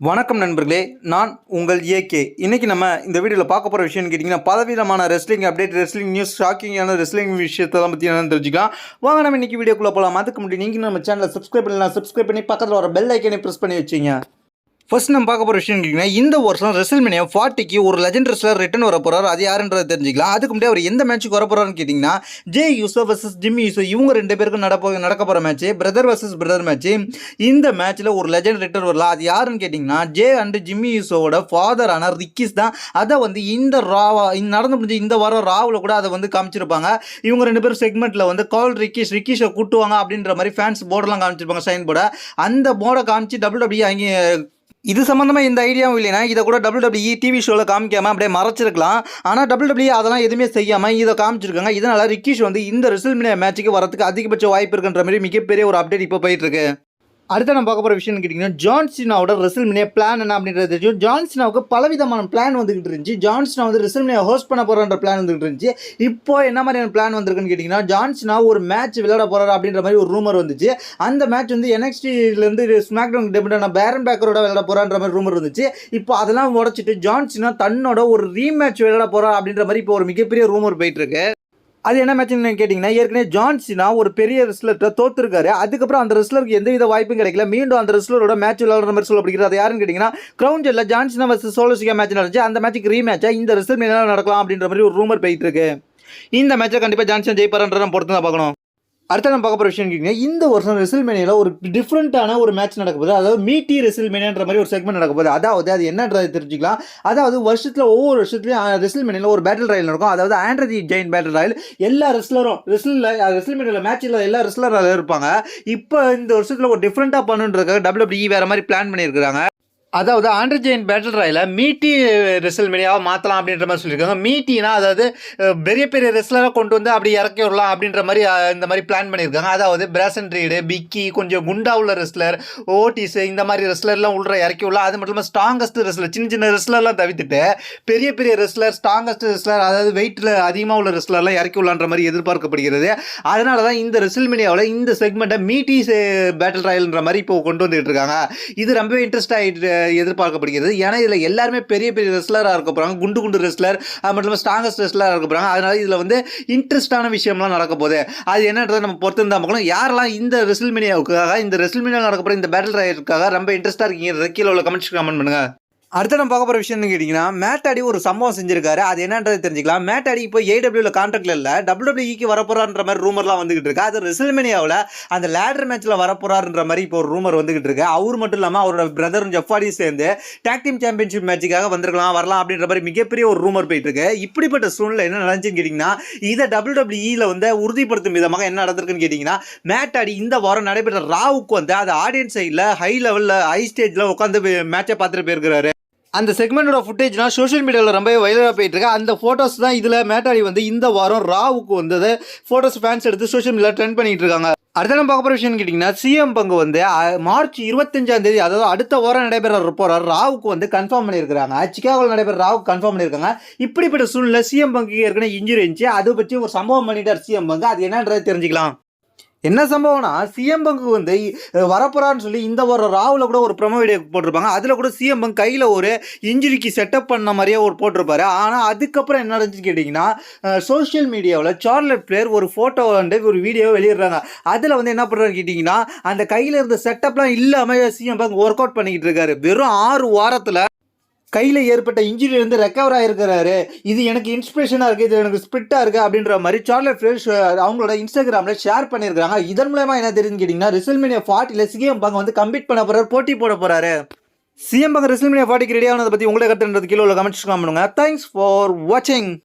வணக்கம் நண்பர்களே நான் உங்கள் ஏகே இன்னைக்கு நம்ம இந்த வீடியோவில் பார்க்க போகிற விஷயம்னு கேட்டிங்கன்னா பலவிதமான ரெஸ்லிங் அப்டேட் ரெஸ்லிங் நியூஸ் ஷாக்கிங்கான ரெஸ்லிங் விஷயத்தெல்லாம் பற்றி என்னன்னு தெரிஞ்சுக்கலாம். வாங்க நம்ம இன்னைக்கு வீடியோக்குள்ளே போகலாம் அதுக்கு முன்னாடி நீங்கள் நம்ம சேனலை சப்ஸ்கிரைப் பண்ணலாம் சப்ஸ்கிரைப் பண்ணி பக்கத்தில் வர பெல் ஐக்கனை ப்ரெஸ் பண்ணி வச்சிங்க. ஃபர்ஸ்ட் நம்ம பார்க்க போகிற விஷயம் கேட்டிங்கன்னா இந்த வருஷம் ரெசல்மினியா ஃபார்ட்டிக்கு ஒரு லெஜண்ட் ரெஸ்லர் ரிட்டன் வர போகிறார் அது யாருன்றதை தெரிஞ்சுக்கலாம். அதுக்கு முன்னாடி அவர் எந்த மேட்ச்சுக்கு வர போகிறாருன்னு கேட்டிங்கன்னா Jey Uso versus Jimmy Uso இவங்க ரெண்டு பேருக்கும் நடப்போ நடக்க போகிற match brother versus brother match இந்த மேட்ச்சில் ஒரு லெஜண்ட் ரிட்டர்ன் வரலாம் அது யாருன்னு கேட்டிங்கன்னா ஜே அண்ட் ஜிம்மி யூசோவோட ஃபாதரான ரிக்கிஸ் தான். அதை வந்து இந்த ராவா நடந்து முடிஞ்சு இந்த வாரம் ராவில் கூட அதை வந்து காமிச்சிருப்பாங்க. இவங்க ரெண்டு பேரும் செக்மெண்ட்டில் வந்து கால் ரிக்கிஷ் ரிக்கிஷை கூட்டுவாங்க அப்படின்ற மாதிரி ஃபேன்ஸ் போர்டெலாம் காமிச்சிருப்பாங்க சைன் போர்டை அந்த போர்டை காமிச்சு டபுள் டபிள்யூ அங்கே இது சம்மந்தமாக இந்த ஐடியாவும் இல்லைனா இதை கூட டபுள் டிவி ஷோவில் காமிக்காமல் அப்படியே மறைச்சிருக்கலாம். ஆனால் டபுள் அதெல்லாம் எதுவுமே செய்யாமல் இதை காமிச்சிருக்காங்க. இதனால் ரிக்கிஷ் வந்து இந்த ரிசல்மினியா மேட்ச்சுக்கு வரதுக்கு அதிகபட்ச வாய்ப்பு இருக்குன்ற மாதிரி மிகப்பெரிய ஒரு அப்டேட் இப்போ போயிட்டுருக்கு அடுத்து நம்ம பார்க்க போகிற விஷயம்னு கேட்டிங்கன்னா ஜான்சினாவோட ரெசில்மினியா பிளான் என்ன அப்படின்றது தெரியும் ஜான்சினாவுக்கு பலவிதமான பிளான் வந்துகிட்டு இருந்துச்சு. ஜான்சினா வந்து ரெசில்மினியா ஹோஸ்ட் பண்ண போகிறன்ற பிளான் வந்துகிட்டு இருந்துச்சு. இப்போ என்ன மாதிரியான பிளான் வந்திருக்குன்னு கேட்டிங்கன்னா ஜான்சினா ஒரு மேட்ச் விளையாட போகிறாரு அப்படின்ற மாதிரி ஒரு ரூமர் வந்துச்சு. அந்த மேட்ச் வந்து என்எக்ஸ்டிலேருந்து ஸ்மாக்டவுன் டெபியூட்டான பேரன் பேக்கரோட விளையாட போகிறான்ற மாதிரி ரூமர் வந்துச்சு. இப்போ அதெல்லாம் உடச்சிட்டு ஜான்சினா தன்னோட ஒரு ரீமேட்ச் விளையாட போகிறா அப்படின்ற மாதிரி இப்போ ஒரு மிகப்பெரிய ரூமர் போயிட்டுருக்கு அது என்ன மேட்ச்னு கேட்டிங்கன்னா ஏற்கனவே ஜான்சினா ஒரு பெரிய ரெஸ்லர்கிட்ட தோத்துருக்காரு. அதுக்கப்புறம் அந்த ரெஸ்லருக்கு எந்தவித வாய்ப்பும் கிடைக்கல. மீண்டும் அந்த ரெஸ்லரோட மேட்ச் விளையாடுற மாதிரி சொல்ல பிடிக்கிறது அது யாருன்னு கேட்டிங்கன்னா crown John Cena versus Solo Sikoa match நடந்துச்சு. அந்த மேட்ச்சுக்கு ரீமேட்சாக இந்த ரெஸ்லர் மேலே நடக்கலாம் அப்படின்ற மாதிரி ஒரு ரூமர் போயிட்டு இருக்கு. இந்த மேட்சை கண்டிப்பாக ஜான்சன் ஜெயிப்பாரன்றதை நம்ம பொறுத்து தான் பார்க்கணும். அடுத்த நம்ம பார்க்க போகிற விஷயம் கேட்டிங்கன்னா இந்த வருஷம் ரெசில்மேனியில் ஒரு டிஃப்ரெண்ட்டான ஒரு மேட்ச் நடக்க போகுது. அதாவது மீட்டி ரெசில்மேனியான்ற மாதிரி ஒரு செக்மெண்ட் நடக்க போகுது. அதாவது அது என்னன்றதை தெரிஞ்சுக்கலாம். அதாவது வருஷத்தில் ஒவ்வொரு வருஷத்துலையும் ரெசில்மேனியில் ஒரு பேட்டில் ராயல் நடக்கும். அதாவது ஆண்ட்ரதி ஜெயின் பேட்டில் ராயல் எல்லா ரெஸ்லரும் ரெஸ்லில் ரெசில்மேனியில் மேட்சில் எல்லா ரெஸ்லரும் இருப்பாங்க. இப்போ இந்த வருஷத்தில் ஒரு டிஃப்ரெண்ட்டாக பண்ணுன்றதுக்காக டபிள்யூபிஇ வேறு மாதிரி பிளான் பண்ணியிருக்காங்க அதாவது ஆண்ட்ரஜெயின் பேட்டில் ராயில் மீட்டி ரெசல்மேனியாவை மாற்றலாம் அப்படின்ற மாதிரி சொல்லியிருக்காங்க. மீட்டினா அதாவது பெரிய பெரிய ரெஸ்லராக கொண்டு வந்து அப்படி இறக்கி விடலாம் அப்படின்ற மாதிரி இந்த மாதிரி பிளான் பண்ணியிருக்காங்க. அதாவது பிராசன் ரீடு பிக்கி கொஞ்சம் குண்டா உள்ள ரெஸ்லர் ஓட்டிஸ் இந்த மாதிரி ரெஸ்லர்லாம் உள்ள இறக்கி விடலாம். அது மட்டும் இல்லாமல் ஸ்ட்ராங்கஸ்ட் ரெஸ்லர் சின்ன சின்ன ரெஸ்லர்லாம் தவிர்த்துட்டு பெரிய பெரிய ரெஸ்லர் ஸ்ட்ராங்கஸ்ட் ரெஸ்லர் அதாவது வெயிட்டில் அதிகமாக உள்ள ரெஸ்லர்லாம் இறக்கி விடலான்ற மாதிரி எதிர்பார்க்கப்படுகிறது. அதனால தான் இந்த ரெசில்மினியாவில் இந்த செக்மெண்ட்டை மீட்டி பேட்டில் ராயல்ன்ற மாதிரி இப்போ கொண்டு வந்துட்டு இருக்காங்க. இது ரொம்பவே இன்ட்ரெஸ்ட் ஆகிட்டு எதிர்பார்க்கப்படுகிறது. ஏன்னா இதில் எல்லாருமே பெரிய பெரிய ரெஸ்லராக இருக்க போகிறாங்க குண்டு குண்டு ரெஸ்லர் அது மட்டும் இல்லாமல் ஸ்ட்ராங்கஸ்ட் ரெஸ்லராக இருக்க போகிறாங்க அதனால இதில் வந்து இன்ட்ரெஸ்டான விஷயம்லாம் நடக்க போகுது. அது என்னன்றதை நம்ம பொறுத்து தான் பார்க்கணும் யாரெல்லாம் இந்த ரெசில்மினியாவுக்காக இந்த ரெசில்மினியா நடக்க போகிற இந்த பேட்டில் ராயலுக்காக ரொம்ப இன்ட்ரெஸ்ட்டாக இருக்கீங்க கீழே உள்ள கமெண்ட்ஸ் கமெண்ட் பண்ணுங்கள் அடுத்து நம்ம பார்க்க போகிற விஷயம்னு கேட்டிங்கன்னா மேட்டாடி ஒரு சம்பவம் செஞ்சிருக்காரு. அது என்னன்றது தெரிஞ்சுக்கலாம். மேட்டாடி இப்போ ஏடபிள்யூல கான்ட்ராக்ட்ல இல்லை. டபிள்யூடபிள்யூக்கு வரப்போறான்ற மாதிரி ரூமர்லாம் வந்துகிட்டு இருக்கு. அது ரெசில்மேனியாவில் அந்த லேடர் மேட்ச்சில் வரப்போறாருன்ற மாதிரி இப்போ ஒரு ரூமர் வந்துகிட்டு இருக்கு. அவர் மட்டும் இல்லாமல் அவரோட பிரதரும் ஜெஃபாடியும் சேர்ந்து டாக் டீம் சாம்பியன்ஷிப் மேட்சுக்காக வந்திருக்கலாம் வரலாம் அப்படின்ற மாதிரி மிகப்பெரிய ஒரு ரூமர் போயிட்டு இருக்கு. இப்படிப்பட்ட சூழ்நிலை என்ன நடந்துச்சுன்னு கேட்டிங்கன்னா இதை டபிள்யூடபிள்யூல வந்து உறுதிப்படுத்தும் விதமாக என்ன நடந்திருக்குன்னு கேட்டிங்கன்னா மேட்டாடி இந்த வாரம் நடைபெற்ற ராவுக்கு வந்து அது ஆடியன்ஸ் சைடில் ஹை லெவலில் ஹை ஸ்டேஜில் உட்காந்து மேட்சை பார்த்துட்டு போயிருக்கிறாரு. அந்த செக்மெண்டோட ஃபுட்டேஜ்லாம் சோஷியல் மீடியாவில் ரொம்பவே வைரலாக போயிட்டு இருக்கு அந்த ஃபோட்டோஸ் தான் இதில் மேட்டாடி வந்து இந்த வாரம் ராவுக்கு வந்தது. ஃபோட்டோஸ் ஃபேன்ஸ் எடுத்து சோஷியல் மீடியாவில் ட்ரெண்ட் பண்ணிட்டு இருக்காங்க அடுத்த நம்ம பார்க்க போகிற விஷயம் கேட்டிங்கன்னா சிஎம் பங்கு வந்து மார்ச் இருபத்தஞ்சாம் தேதி அதாவது அடுத்த வாரம் நடைபெற போகிற ராவுக்கு வந்து கன்ஃபார்ம் பண்ணியிருக்காங்க சிக்காகோவில் நடைபெற ராவுக்கு கன்ஃபார்ம் பண்ணியிருக்காங்க. இப்படிப்பட்ட சூழ்நிலை சிஎம் பங்குக்கு ஏற்கனவே இன்ஜுரி இருந்துச்சு. அதை பற்றி ஒரு சம்பவம் பண்ணிட்டார் சிஎம் பங்கு. அது என்னன்றது தெரிஞ்சுக்கலாம். என்ன சம்பவம்னா சிஎம் பங்கு வந்து வரப்போறான்னு சொல்லி இந்த ஒரு ராவில் கூட ஒரு ப்ரமோ வீடியோ போட்டிருப்பாங்க. அதில் கூட சிஎம் பங்கு கையில் ஒரு இன்ஜுரிக்கு செட்டப் பண்ண மாதிரியே ஒரு போட்டிருப்பாரு. ஆனால் அதுக்கப்புறம் என்ன நடந்துச்சுன்னு கேட்டிங்கன்னா சோஷியல் மீடியாவில் சார்லட் பிளேயர் ஒரு ஃபோட்டோ வந்து ஒரு வீடியோ வெளியிடுறாங்க. அதில் வந்து என்ன பண்ணுறாரு கேட்டிங்கன்னா அந்த கையில் இருந்த செட்டப்லாம் இல்லாமல் சிஎம் பங்கு ஒர்க் அவுட் பண்ணிக்கிட்டு இருக்காரு. வெறும் ஆறு வாரத்தில் கையில் ஏற்பட்ட இன்ஜுரியிலேருந்து ரெக்கவர் ஆகிருக்கிறாரு இது எனக்கு இன்ஸ்பிரேஷனாக இருக்குது இது எனக்கு ஸ்பிரிட்டாக இருக்குது அப்படின்ற மாதிரி சார்லட் ஃப்ரெஷ் அவங்களோட இன்ஸ்டாகிராமில் ஷேர் பண்ணியிருக்காங்க இதன் மூலமாக என்ன தெரியுதுன்னு கேட்டிங்கன்னா ரிசல்மேனியா ஃபார்ட்டியில் சிஎம் பாங்க வந்து கம்ப்ளீட் பண்ண போகிறார் போட்டி போட போகிறாரு சிஎம் பங்க் ரிசல்மேனியா ஃபார்ட்டிக்கு ரெடி ஆனதை பற்றி உங்களை கற்றுன்றது கீழே உள்ள கமெண்ட்ஸ் பண்ணுங்க. தேங்க்ஸ் ஃபார் வாட்சிங்